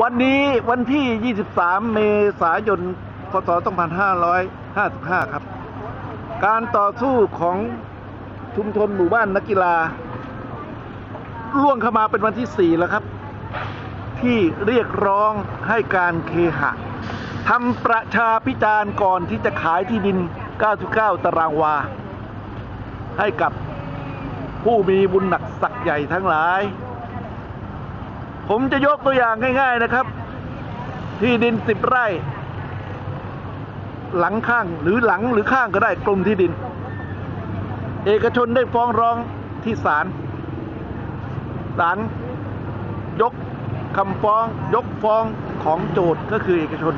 วันนี้วันที่ 23 เมษายน พศ 2555 ครับ การต่อสู้ของชุมชนหมู่บ้านนักกีฬา ล่วงเข้ามาเป็นวันที่ 4 แล้วครับ ที่เรียกร้องให้การเคหะทำประชาพิจารณ์ก่อนที่จะขายที่ดิน 99 ตารางวา ให้กับผู้มีบุญหนักสักใหญ่ทั้งหลาย ผมจะยกตัวอย่างง่าย ๆนะครับ ที่ดินสิบไร่ หลังข้างหรือหลังหรือข้างก็ได้กรมที่ดิน เอกชนได้ฟ้องร้องที่ศาลศาลยกคำฟ้องยกฟ้องของโจทย์ก็คือเอกชน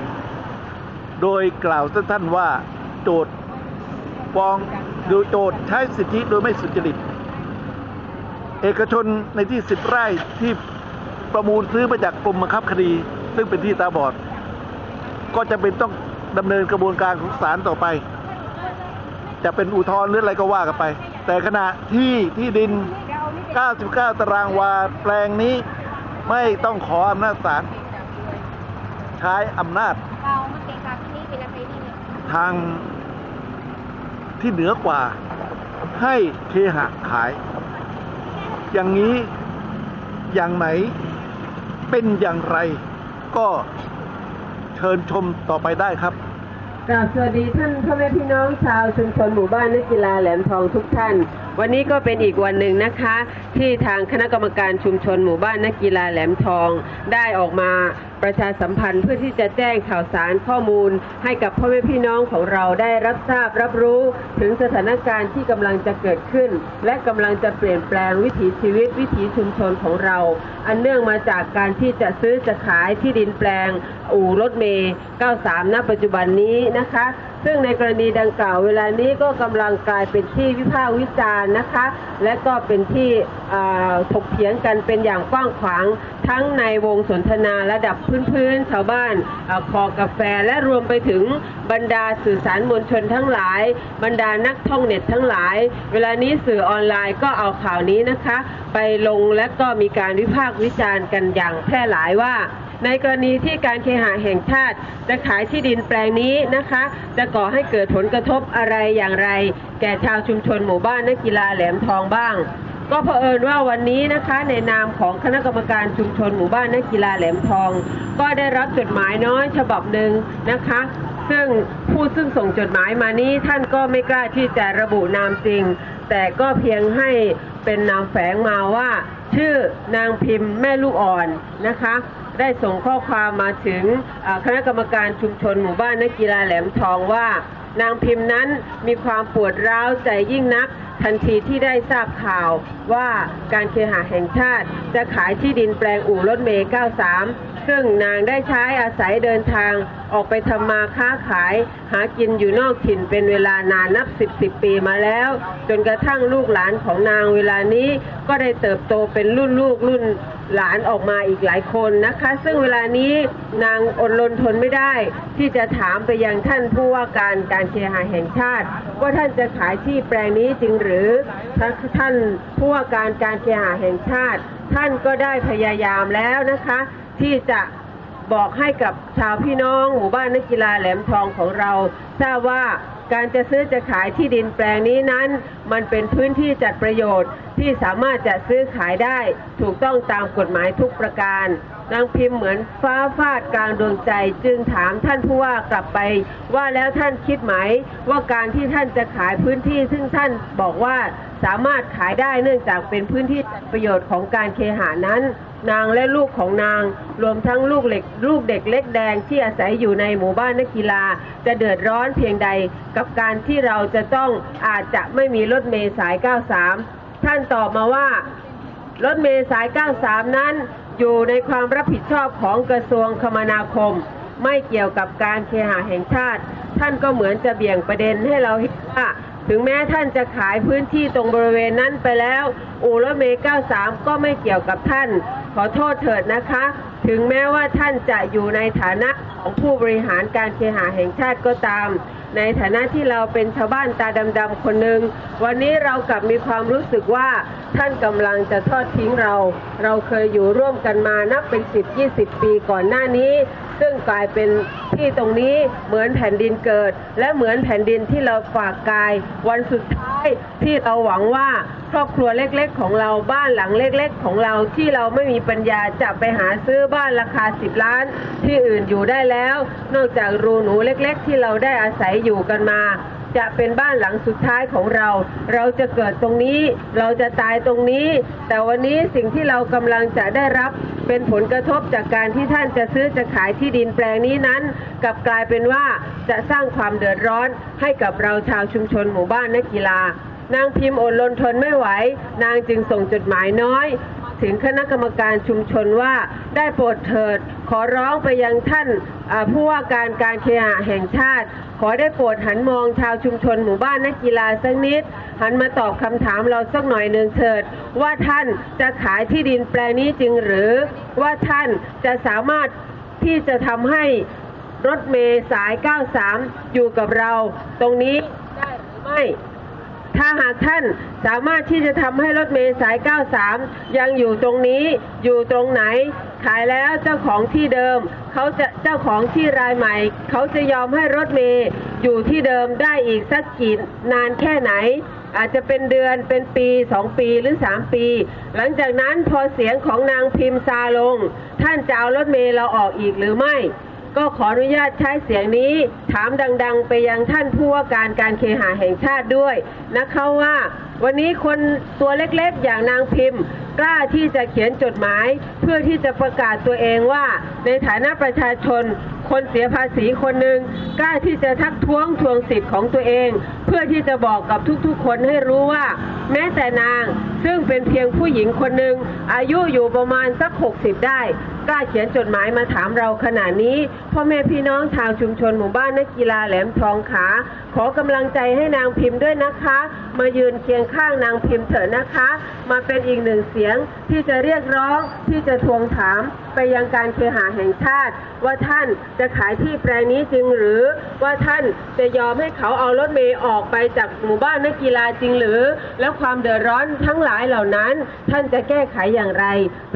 โดยกล่าวสั้นๆว่าโจทย์ฟ้องโดยโจทย์ใช้สิทธิโดยไม่สุจริต เอกชนในที่สิบไร่ที่ ประมูลซื้อมาจากกรมบังคับคดี ซึ่งเป็นที่ตาบอด ก็จะเป็นต้องดำเนินกระบวนการของศาลต่อไป จะเป็นอุทธรณ์หรืออะไรก็ว่ากันไป แต่ขณะที่ที่ดิน 99 ตารางวาแปลงนี้ไม่ต้องขออำนาจศาลใช้อำนาจเปล่ามาเกะกะที่นี่เป็นอะไรนี่เนี่ยทางที่เหนือกว่าให้เคหะขาย อย่างนี้อย่างไหน เป็นอย่างไร ก็เชิญชมต่อไปได้ครับกราบสวัสดีท่านพ่อแม่พี่น้องชาวชุมชนหมู่บ้านนักกีฬาแหลมทองทุกท่าน วันนี้ก็เป็นอีกวันหนึ่งนะคะ ที่ทางคณะกรรมการชุมชนหมู่บ้านนักกีฬาแหลมทอง ได้ออกมา ประชาสัมพันธ์เพื่อที่จะแจ้งข่าวสารข้อมูล ให้กับพ่อแม่พี่น้องของเราได้รับทราบรับรู้ ถึงสถานการณ์ที่กำลังจะเกิดขึ้น และกำลังจะเปลี่ยนแปลงวิถีชีวิตวิถีชุมชนของเรา อันเนื่องมาจากการที่จะซื้อจะขายที่ดินแปลง อู่รถเมย์93 ณ ปัจจุบันนี้นะคะ ซึ่งในกรณีดังกล่าวเวลานี้ก็กำลังกลายเป็นที่วิพากษ์วิจารณ์นะคะ และก็เป็นที่ถกเถียงกันเป็นอย่างกว้างขวางทั้งในวงสนทนาระดับพื้นๆชาวบ้านอคอกาแฟและรวมไปถึงบรรดาสื่อสารมวลชนทั้งหลาย บรรดานักท่องเน็ตทั้งหลาย เวลานี้สื่อออนไลน์ก็เอาข่าวนี้นะคะ ไปลงและก็มีการวิพากษ์วิจารณ์กันอย่างแพร่หลายว่าในกรณีที่การเคหะแห่งชาติ จะขายที่ดินแปลงนี้นะคะ จะก่อให้เกิดผลกระทบอะไรอย่างไร แก่ชาวชุมชนหมู่บ้านนักกีฬาแหลมทองบ้าง ก็เผอิญว่าวันนี้นะคะในนามของคณะกรรมการชุมชนหมู่บ้านนักกีฬาแหลมทอง ก็ได้รับจดหมายน้อยฉบับหนึ่งนะคะ ซึ่งผู้ซึ่งส่งจดหมายมานี้ท่านก็ไม่กล้าที่จะระบุนามจริง แต่ก็เพียงให้เป็นนามแฝงมาว่า ชื่อนางพิมพ์แม่ลูกอ่อนนะคะ ได้ส่งข้อความมาถึงคณะกรรมการชุมชนหมู่บ้านนักกีฬาแหลมทองว่า นางพิมพ์นั้นมีความปวดร้าวใจยิ่งนัก ทันทีที่ได้ทราบข่าวว่าการเคหะแห่งชาติ จะขายที่ดินแปลงอู่รถเมย์ 93 ซึ่งนางได้ใช้อาศัยเดินทางออกไปทำมาค้าขาย หากินอยู่นอกถิ่นเป็นเวลานานนับ10 10ปีมาแล้ว จนกระทั่งลูกหลานของนางเวลานี้ก็ได้เติบโตเป็นรุ่นลูกรุ่น หลานออกมาอีกหลายคนนะคะ ซึ่งเวลานี้นางอดรนทนไม่ได้ ที่จะถามไปยังท่านผู้ว่าการการเคหะแห่งชาติ ว่าท่านจะขายที่แปลงนี้จริงหรือท่านผู้ว่าการการเคหะแห่งชาติ ท่านก็ได้พยายามแล้วนะคะ ที่จะบอกให้กับชาวพี่น้องหมู่บ้านนักกีฬาแหลมทองของเราทราบว่า การจะซื้อจะขายที่ดินแปลงนี้นั้น มันเป็นพื้นที่จัดประโยชน์ที่สามารถจะซื้อขายได้ถูกต้องตามกฎหมายทุกประการนางพิมพ์เหมือนฟ้าฟาดกลางดวงใจจึงถามท่านผู้ว่ากลับไป ว่าแล้วท่านคิดไหม ว่าการที่ท่านจะขายพื้นที่ ซึ่งท่านบอกว่าสามารถขายได้เนื่องจากเป็นพื้นที่ประโยชน์ของการเคหานั้น นางและลูกของนาง รวมทั้งลูกเล็กลูกเด็กเล็กแดงที่อาศัยอยู่ในหมู่บ้านนักกีฬา จะเดือดร้อนเพียงใด กับการที่เราจะต้องอาจจะไม่มีรถเมล์สาย 93 ท่านตอบมาว่า รถเมล์สาย 93 นั้น อยู่ในความรับผิดชอบของกระทรวงคมนาคม ไม่เกี่ยวกับการเคหะแห่งชาติ ท่านก็เหมือนจะเบี่ยงประเด็นให้เราเห็นว่าถึงแม้ท่านจะขายพื้นที่ตรงบริเวณนั้นไปแล้ว อู่รถเมล์93 ก็ไม่เกี่ยวกับท่าน ขอโทษเถิดนะคะ ถึงแม้ว่าท่านจะอยู่ในฐานะของผู้บริหารการเคหะแห่งชาติก็ตาม ในฐานะที่เราเป็นชาวบ้านตาดำๆคนหนึ่งวันนี้เรากลับมีความรู้สึกว่าท่านกำลังจะทอดทิ้งเรา เราเคยอยู่ร่วมกันมานับเป็น10 20 ปีก่อนหน้านี้ ซึ่งกลายเป็นที่ตรงนี้เหมือนแผ่นดินเกิด และเหมือนแผ่นดินที่เราฝากกาย วันสุดท้ายที่เราหวังว่าครอบครัวเล็กๆ ของเราบ้านหลังเล็ก ๆ ของเราที่เราไม่มีปัญญาจะไปหาซื้อบ้านราคา 10 ล้าน ที่อื่นอยู่ได้แล้ว นอกจากรูหนูเล็กๆ ที่เราได้อาศัยอยู่กันมา จะเป็นบ้านหลังสุดท้ายของเรา เราจะเกิดตรงนี้ เราจะตายตรงนี้ แต่วันนี้สิ่งที่เรากำลังจะได้รับเป็นผลกระทบจากการที่ท่านจะซื้อจะขายที่ดินแปลงนี้นั้น กลับกลายเป็นว่าจะสร้างความเดือดร้อนให้กับเราชาวชุมชนหมู่บ้านนักกีฬานางพิมพ์อดรนทนไม่ไหว นางจึงส่งจดหมายน้อย ถึงคณะกรรมการชุมชนว่าได้โปรดเถิด ขอร้องไปยังท่านผู้ว่าการการเคหะแห่งชาติ ขอได้โปรดหันมองชาวชุมชนหมู่บ้านนักกีฬาสักนิด หันมาตอบคำถามเราสักหน่อยหนึ่งเถิด ว่าท่านจะขายที่ดินแปลงนี้จริงหรือว่าท่านจะสามารถที่จะทำให้รถเมล์สาย 93 อยู่กับเรา ตรงนี้ได้หรือไม่ ถ้าหากท่านสามารถที่จะทำให้รถเมล์สาย 93 ยังอยู่ตรงนี้อยู่ตรงไหน ขายแล้วเจ้าของที่เดิมเขาจะเจ้าของที่รายใหม่ เขาจะยอมให้รถเมล์อยู่ที่เดิมได้อีกสักกี่นานแค่ไหน อาจจะเป็นเดือนเป็นปีสองปีหรือสามปี หลังจากนั้นพอเสียงของนางพิมพ์ซาลง ท่านจะเอารถเมล์เราออกอีกหรือไม่ ก็ขออนุญาตใช้เสียงนี้ถามดัง ๆ ไปยังท่านผู้ว่าการการเคหะแห่งชาติด้วยนะคะว่า วันนี้คนตัวเล็กๆ อย่างนางพิมพ์ กล้าที่จะเขียนจดหมาย เพื่อที่จะประกาศตัวเองว่า ในฐานะประชาชน คนเสียภาษีคนหนึ่งกล้าที่จะทักท้วงทวงสิทธิ์ของตัวเอง เพื่อที่จะบอกกับทุกๆ คนให้รู้ว่า แม้แต่นางซึ่งเป็นเพียงผู้หญิงคนหนึ่งอายุอยู่ประมาณสัก 60 ได้ กล้าเขียนจดหมายมาถามเราขนาดนี้ พ่อแม่พี่น้องชาวชุมชนหมู่บ้านนักกีฬาแหลมทองขา ขอกำลังใจให้นางพิมพ์ด้วยนะคะ มายืนเคียงข้างนางพิมพ์เถอะนะคะ มาเป็นอีกหนึ่งเสียงที่จะเรียกร้องที่จะทวงถามไปยังการเคหะแห่งชาติ ว่าท่านจะขายที่แปลงนี้จริงหรือว่าท่านจะยอมให้เขาเอารถเมย์ออกไปจากหมู่บ้านนักกีฬาจริงหรือ แล้วความเดือดร้อนทั้งหลายเหล่านั้น ท่านจะแก้ไขอย่างไร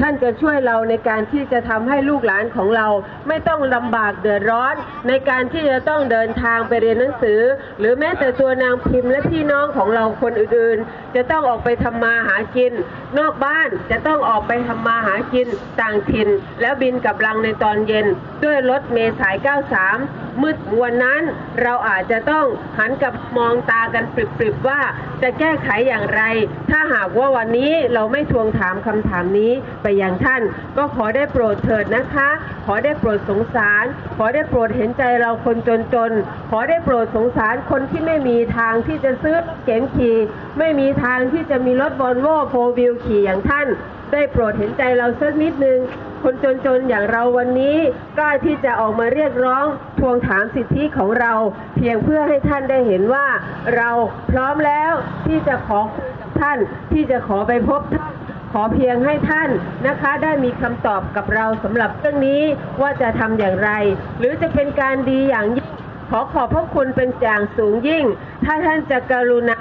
ท่านจะช่วยเราในการที่จะทำให้ลูกหลานของเรา ไม่ต้องลำบากเดือดร้อน ในการที่จะต้องเดินทางไปเรียนหนังสือหรือแม้แต่ตัวนางพิมพ์และพี่น้องของเราคนอื่นๆ จะต้องออกไปทำมาหากิน นอกบ้านจะต้องออกไปทำมาหากินต่างถิ่น แล้วบินกลับรังในตอนเย็น ด้วยรถเมล์สาย 93 มืดวันนั้นเราอาจจะต้องหันกลับมองตากันปริบๆว่าจะแก้ไขอย่างไร ถ้าหากว่าวันนี้เราไม่ทวงถามคำถามนี้ไปยังท่าน ก็ขอได้โปรดเถิดนะคะ ขอได้โปรดสงสาร ขอได้โปรดเห็นใจเราคนจนๆ ขอได้โปรดสงสารคนที่ไม่มีทางที่จะซื้อรถเก๋งขี่ไม่มีทางที่จะมีรถวอลโว่โฟวิลขี่อย่างท่าน ได้โปรดเห็นใจเราสักนิดนึง คนจนๆอย่างเราวันนี้กล้าที่จะออกมาเรียกร้องทวงถามสิทธิของเรา เพียงเพื่อให้ท่านได้เห็นว่า เราพร้อมแล้วที่จะขอท่านที่จะขอไปพบท่านขอเพียงให้ท่านนะคะได้มีคำตอบกับเราสำหรับเรื่องนี้ว่าจะทำอย่างไร หรือจะเป็นการดีอย่างยิ่ง ขอขอบพระคุณเป็นอย่างสูงยิ่ง ถ้าท่านจะกรุณา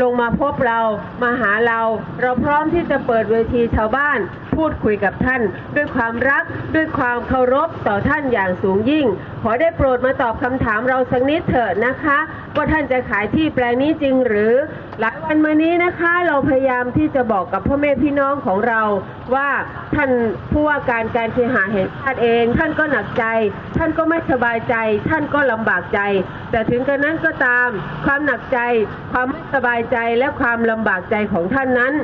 ลงมาพบเรา มาหาเรา เราพร้อมที่จะเปิดเวทีชาวบ้าน พูดคุยกับท่าน ด้วยความรักด้วยความเคารพต่อท่านอย่างสูงยิ่ง ขอได้โปรดมาตอบคำถามเราสักนิดเถิดนะคะว่าท่านจะขายที่แปลงนี้จริงหรือ หลายวันมานี้นะคะเราพยายามที่จะบอกกับพ่อแม่พี่น้องของเราว่าท่านผู้ว่าการการเคหะแห่งชาติเอง ท่านก็หนักใจ ท่านก็ไม่สบายใจ ท่านก็ลำบากใจ แต่ถึงกระนั้นก็ตาม ความหนักใจ ความไม่สบายใจและความลำบากใจของท่านนั้น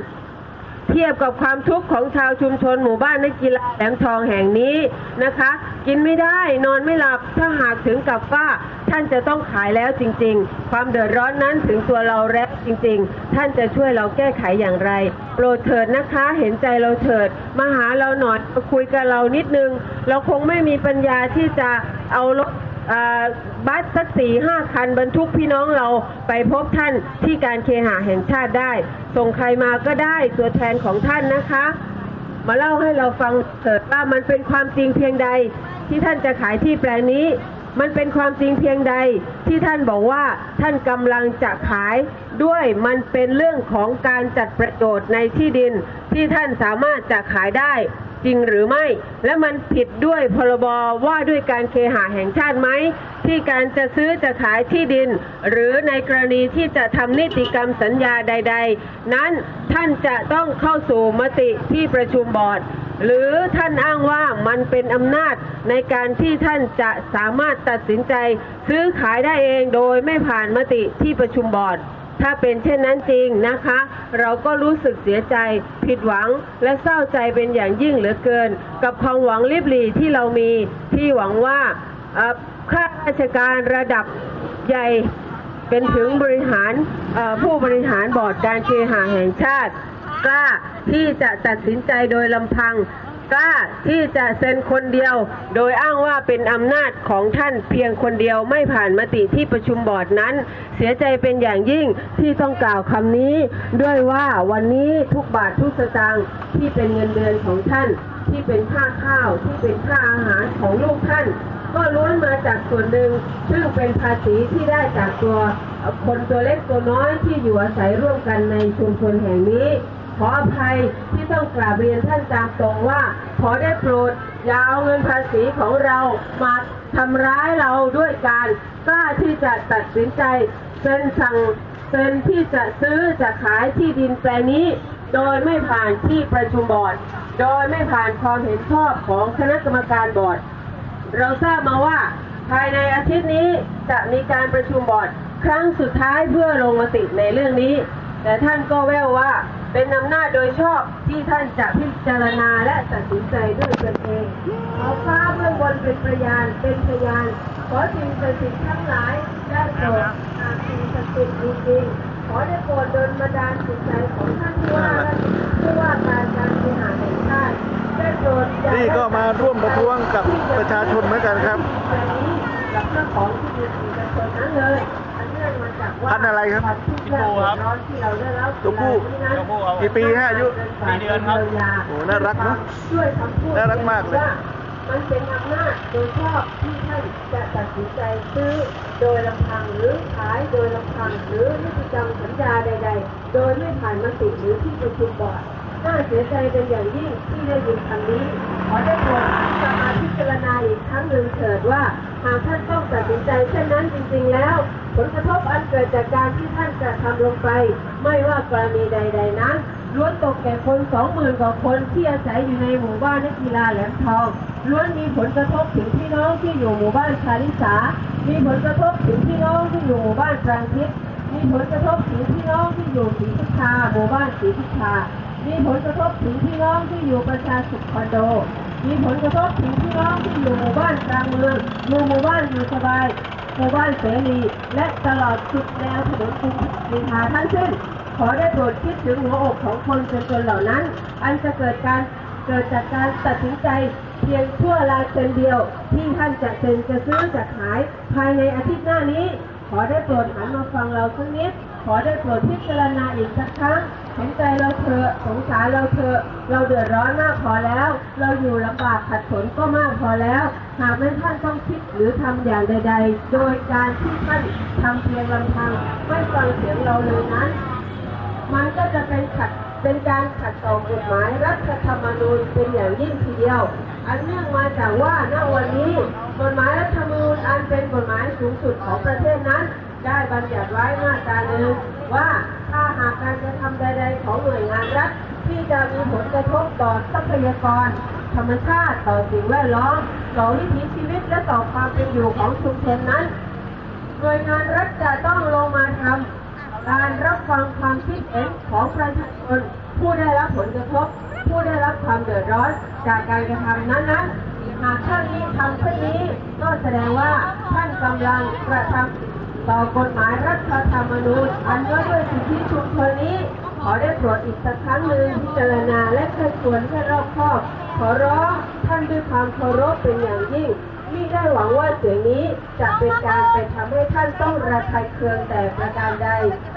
เทียบกับความทุกข์ของชาวชุมชนหมู่บ้านนักกีฬาแหลมทองแห่งนี้นะคะ กินไม่ได้นอนไม่หลับถ้าหากถึงกับว่าท่านจะต้องขายแล้วจริง ๆ ความเดือดร้อนนั้นถึงตัวเราแล้วจริง ๆ ท่านจะช่วยเราแก้ไขอย่างไรโปรดเถิดนะคะเห็นใจเราเถิด มาหาเราหน่อยคุยกับเรานิดนึง เราคงไม่มีปัญญาที่จะเอารถ บัสสักสี่ห้าคันบรรทุกพี่น้องเราไปพบท่านที่การเคหะแห่งชาติได้ ส่งใครมาก็ได้ตัวแทนของท่านนะคะ มาเล่าให้เราฟังเถิดว่ามันเป็นความจริงเพียงใด ที่ท่านจะขายที่แปลงนี้ มันเป็นความจริงเพียงใด ที่ท่านบอกว่าท่านกำลังจะขายด้วยมันเป็นเรื่องของการจัดประโยชน์ในที่ดินที่ท่านสามารถจะขายได้ จริงหรือไม่ และมันผิดด้วยพรบว่าด้วยการเคหะแห่งชาติไหมที่การจะซื้อจะขายที่ดิน หรือในกรณีที่จะทำนิติกรรมสัญญาใด ๆ นั้นท่านจะต้องเข้าสู่มติที่ประชุมบอร์ด หรือท่านอ้างว่ามันเป็นอำนาจในการที่ท่านจะสามารถตัดสินใจ ซื้อขายได้เองโดยไม่ผ่านมติที่ประชุมบอร์ด ถ้าเป็นเช่นนั้นจริงนะคะ เราก็รู้สึกเสียใจ ผิดหวังและเศร้าใจเป็นอย่างยิ่งเหลือเกิน กับความหวังลิบหลีที่เรามีที่หวังว่าข้าราชการระดับใหญ่เป็นถึงบริหารผู้บริหารบอร์ดการเคหะแห่งชาติ กล้าที่จะตัดสินใจโดยลำพัง กล้าที่จะเซ็นคนเดียว โดยอ้างว่าเป็นอำนาจของท่านเพียงคนเดียวไม่ผ่านมติที่ประชุมบอร์ดนั้น เสียใจเป็นอย่างยิ่งที่ต้องกล่าวคำนี้ ด้วยว่าวันนี้ทุกบาททุกสตางค์ที่เป็นเงินเดือนของท่าน ที่เป็นค่าข้าวที่เป็นค่าอาหารของลูกท่าน ก็ล้วนมาจากส่วนหนึ่ง ซึ่งเป็นภาษีที่ได้จากตัวคนตัวเล็กตัวน้อยที่อยู่อาศัยร่วมกันในชุมชนแห่งนี้ ออภัยที่ต้องกราบเรียนท่านตามตรงว่า ขอได้โปรดอย่าเอาเงินภาษีของเรามาทำร้ายเราด้วยการกล้าที่จะตัดสินใจเซ็นสั่งเซ็นที่จะซื้อจะขายที่ดินแปลงนี้ โดยไม่ผ่านที่ประชุมบอร์ด โดยไม่ผ่านความเห็นชอบของคณะกรรมการบอร์ด เราทราบมาว่าภายในอาทิตย์นี้จะมีการประชุมบอร์ด ครั้งสุดท้ายเพื่อลงมติในเรื่องนี้ แต่ท่านก็แววว่า เป็นอำนาจโดยชอบที่ท่านจะพิจารณาและตัดสินใจด้วยตนเองขอฟ้าเบื้องบนเป็นพยานเป็นพยานขอสิ่งศักดิ์สิทธิ์ทั้งหลายได้โปรดหากสิ่งศักดิ์สิทธิ์มีจริงขอได้โปรดดลบันดาลจิตใจของท่านผู้ว่าและผู้ว่าการการบริหารแห่งชาติได้โปรดอย่านี่ก็มาร่วมประท้วงกับประชาชนเหมือนกันครับกับเรื่องของที่ดินเอกชนนั้นเลย พันธุ์อะไรครับวามทุกข์ยากเดือดร้อนที่เราได้รับตัวผู้ตัวผู้กี่ปีฮะอายุปีเดือนครับโอ้น่ารักเนอะด้วยคำพูดน่ารักมากเลยว่ามันเป็นอำนาจโดยชอบที่ท่านจะตัดสินใจซื้อโดยลำพังหรือขายโดยลำพังหรือนิติกรรมสัญญาใด ๆ โดยไม่ผ่านมติหรือที่ประชุมบอร์ดน่าเสียใจเป็นอย่างยิ่งที่ได้ยินคำนี้ขอได้โปรดจะมาพิจารณาอีกครั้งหนึ่งเถิดว่าหากท่านต้องตัดสินใจเช่นนั้นจริง ๆ แล้ว ผลกระทบอันเกิดจากการที่ท่านจะทำลงไป ไม่ว่ากรณีใด ๆ นั้นล้วนตกแก่คนสองหมื่นกว่าคนที่อาศัยอยู่ในหมู่บ้านนักกีฬาแหลมทองล้วนมีผลกระทบถึงพี่น้องที่อยู่หมู่บ้านชาลิสา มีผลกระทบถึงพี่น้องที่อยู่หมู่บ้านตรังทิศมีผลกระทบถึงพี่น้องที่อยู่ศรีพิชาหมู่บ้านศรีพิชา มีผลกระทบถึงพี่น้องที่อยู่ประชาสุขคอนโด มีผลกระทบถึงพี่น้องที่อยู่หมู่บ้านกลางเมืองหมู่หมู่บ้านอยู่สบาย หมู่บ้านเสรีและตลอดสุดแนวถนนกรุงศรีหาทั้งสิ้นขอได้โปรดคิดถึงหัวอกของคนจนๆเหล่านั้น อันจะเกิดการเกิดจากการตัดสินใจเพียงชั่วลายเซนเดียว ที่ท่านจะเซ็นจะซื้อจะขายภายในอาทิตย์หน้านี้ ขอได้โปรดหันมาฟังเราสักนิด ขอได้โปรดพิจารณาอีกสักครั้งเห็นใจเราเถอะสงสารเราเถอะเราเดือดร้อนมากพอแล้ว เราอยู่ลำบากขัดสนก็มากพอแล้ว หากแม้ท่านต้องคิดหรือทำอย่างใด ๆ โดยการที่ท่านทำเพียงลำพังไม่ฟังเสียงเราเลยนั้น มันก็จะเป็นขัดเป็นการขัดต่อกฎหมายรัฐธรรมนูญเป็นอย่างยิ่งทีเดียว อันเนื่องมาจากว่าณวันนี้กฎหมายรัฐธรรมนูญอันเป็นกฎหมายสูงสุดของประเทศนั้น ได้บัญญัติไว้มาตราหนึ่งว่าถ้าหากการกระทำใดๆของหน่วยงานรัฐที่จะมีผลกระทบต่อทรัพยากร ธรรมชาติต่อสิ่งแวดล้อมต่อวิถีชีวิตและต่อความเป็นอยู่ของชุมชนนั้นหน่วยงานรัฐจะต้องลงมาทำการรับฟังความคิดเห็นของประชาชนผู้ได้รับผลกระทบ ผู้ได้รับความเดือดร้อนจากการกระทำนั้นๆหากท่านนี้ทำเช่นนี้ก็แสดงว่าท่านกำลังกระทำ ต่อกฎหมายรัฐธรรมนูญอันว่าด้วยสิทธิชุมชนนี้ ขอได้โปรดอีกสักครั้งหนึ่งพิจารณาและเคยควรให้รอบคอบ ขอร้องท่านด้วยความเคารพเป็นอย่างยิ่งมิได้หวังว่าเสียงนี้จะเป็นการไปทำให้ท่านต้องระคายเคืองแต่ประการใด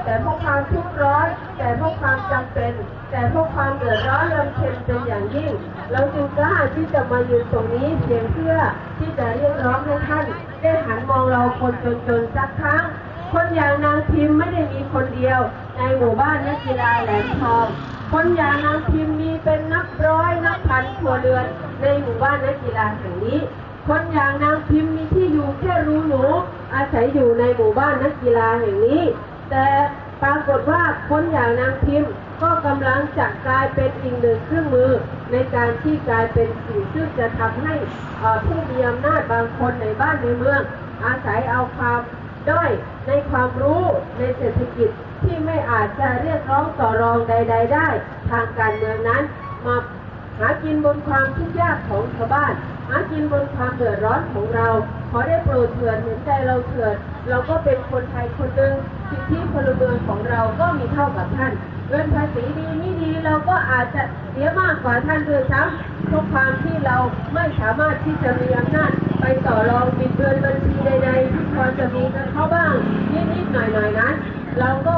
แต่เพราะความทุกข์ร้อน แต่เพราะความจำเป็น แต่เพราะความเดือดร้อนรำเค็ญเป็นอย่างยิ่ง เราจึงกล้าที่จะมายืนตรงนี้เพียงเพื่อที่จะเรียกร้องให้ท่าน ได้หันมองเราคนจนๆสักครั้ง คนอย่างนางพิมพ์ไม่ได้มีคนเดียว ในหมู่บ้านนักกีฬาแหลมทองคนอย่างนางพิมพ์มีเป็นนับร้อยนับพันครัวเรือน ในหมู่บ้านนักกีฬาแห่งนี้ คนอย่างนางพิมพ์มีที่อยู่แค่รูหนู อาศัยอยู่ในหมู่บ้านนักกีฬาแห่งนี้ แต่ปรากฏว่าคนอย่างนางพิมพ์ ก็กำลังจะกลายเป็นอีกหนึ่งเครื่องมือ ในการที่กลายเป็นสิ่งซึ่งจะทำให้ผู้มีอำนาจบางคนในบ้านในเมือง อาศัยเอาความด้อยในความรู้ในเศรษฐกิจที่ไม่อาจจะเรียกร้องต่อรองใด ๆ ได้ ทางการเมืองนั้น มาหากินบนความทุกข์ยากของชาวบ้าน หากินบนความเดือดร้อนของเรา ขอได้โปรดเถิดเห็นใจเราเถิดเราก็เป็นคนไทยคนหนึ่งสิทธิพลเมืองของเราก็มีเท่ากับท่าน เงินภาษีดีไม่ดีเราก็อาจจะเสียมากกว่าท่านด้วยซ้ำเพราะความที่เราไม่สามารถที่จะมีอำนาจไปต่อรองบิดเบือนบัญชีใดๆที่พอจะมีกับเขาบ้างนิดๆหน่อยๆนั้นเราก็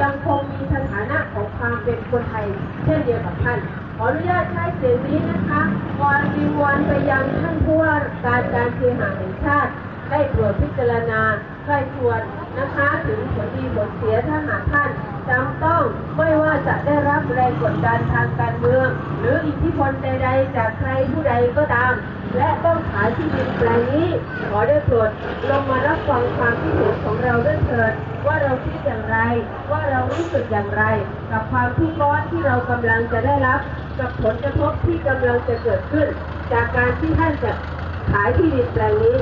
ยังคงมีสถานะของความเป็นคนไทย เช่นเดียวกับท่านขออนุญาตใช้เสียงนี้นะคะวอนวิงวอนไปยังท่านผู้ว่าการการเคหะแห่งชาติ ได้ตรวจพิจารณาใครควร นะคะ ถึงผลดีผลเสียถ้าหากท่านจำต้องไม่ว่าจะได้รับแรงกดดันทางการเมือง หรืออิทธิพลใดๆ จากใครผู้ใดก็ตาม และต้องขายที่ดินแปลงนี้ ขอได้โปรดลงมารับฟังความคิดเห็นของเราด้วยเถิด ว่าเราคิดอย่างไร ว่าเรารู้สึกอย่างไร กับความทุกข์ร้อนที่เรากำลังจะได้รับ กับผลกระทบที่กำลังจะเกิดขึ้น จากการที่ท่านจะขายที่ดินแปลงนี้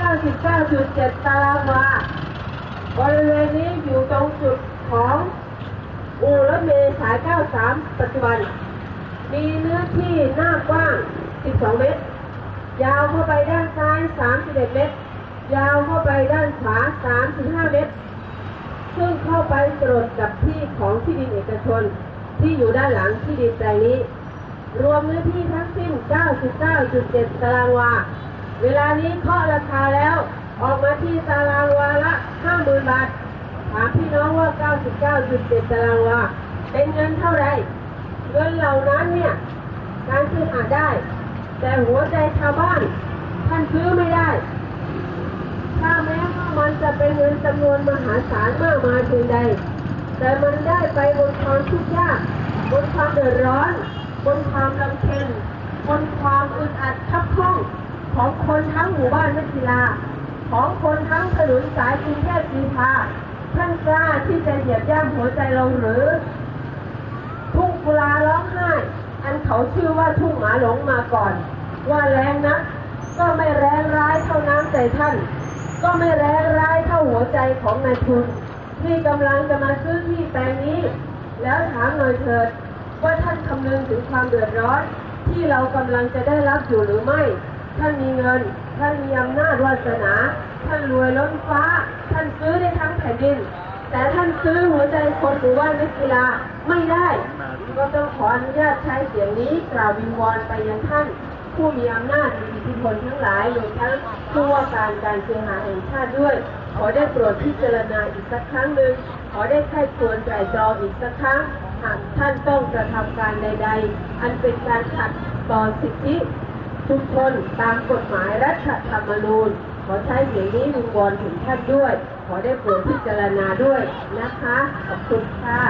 99.7 ตารางวา บริเวณนี้อยู่ตรงจุดของอู่รถเมล์สาย 93 ปัจจุบัน มีเนื้อที่หน้ากว้าง 12 เมตร ยาวเข้าไปด้านซ้าย 31 เมตร ยาวเข้าไปด้านขวา 35 เมตร ซึ่งเข้าไปตรวจกับที่ของที่ดินเอกชน ที่อยู่ด้านหลังที่ดินแปลงนี้ รวมเนื้อที่ทั้งสิ้น 99.7 ตารางวา เวลานี้เคาะราคาแล้ว ออกมาที่ตารางวาละ50,000บาท ถามพี่น้องว่า 99.7 ตารางวา เป็นเงินเท่าไร เงินเหล่านั้นเนี่ย การซื้อหาได้ แต่หัวใจชาวบ้าน ท่านซื้อไม่ได้ ถ้าแม้ว่ามันจะเป็นเงินจำนวนมหาศาลมากมายเพียงใด แต่มันได้ไปบนความทุกข์ยาก บนความเดือดร้อน บนความลำเค็ญบนความอึดอัดทับข้อง ของคนทั้งหมู่บ้านนักกีฬา ของคนทั้งถนนสายกรุงเทพกรีฑาท่านกล้าที่จะเหยียบย่ำหัวใจเราหรือ ทุ่งกุลาร้องไห้ อันเขาชื่อว่าทุ่งหมาหลงมาก่อน ว่าแรงนะก็ไม่แรงร้ายเท่าน้ำใจท่าน ก็ไม่แรงร้ายเท่าหัวใจของนายทุน ที่กำลังจะมาซื้อที่แปลงนี้ แล้วถามหน่อยเถิดว่าท่านคำนึงถึงความเดือดร้อนที่เรากำลังจะได้รับอยู่หรือไม่ ท่านมีเงิน ท่านมีอำนาจวาสนา ท่านรวยล้นฟ้า ท่านซื้อได้ทั้งแผ่นดิน แต่ท่านซื้อหัวใจคนหรือว่านักกีฬาไม่ได้ ก็ต้องขออนุญาตใช้เสียงนี้กล่าววิงวอนไปยังท่าน ผู้มีอำนาจมีอิทธิพลทั้งหลายรวมทั้งผู้ว่าการการเคหะแห่งชาติด้วย ขอได้โปรดพิจารณาอีกสักครั้งหนึ่งขอได้ไข้ควรไตรตรองอีกสักครั้งหากท่านต้องกระทำการใด ๆ อันเป็นการขัดต่อสิทธิ ทุกคนตามกฎหมายรัฐธรรมนูญ ขอใช้เสียงนี้วิงวอนถึงท่านด้วย ขอได้โปรดพิจารณาด้วยนะคะ ขอบคุณค่ะ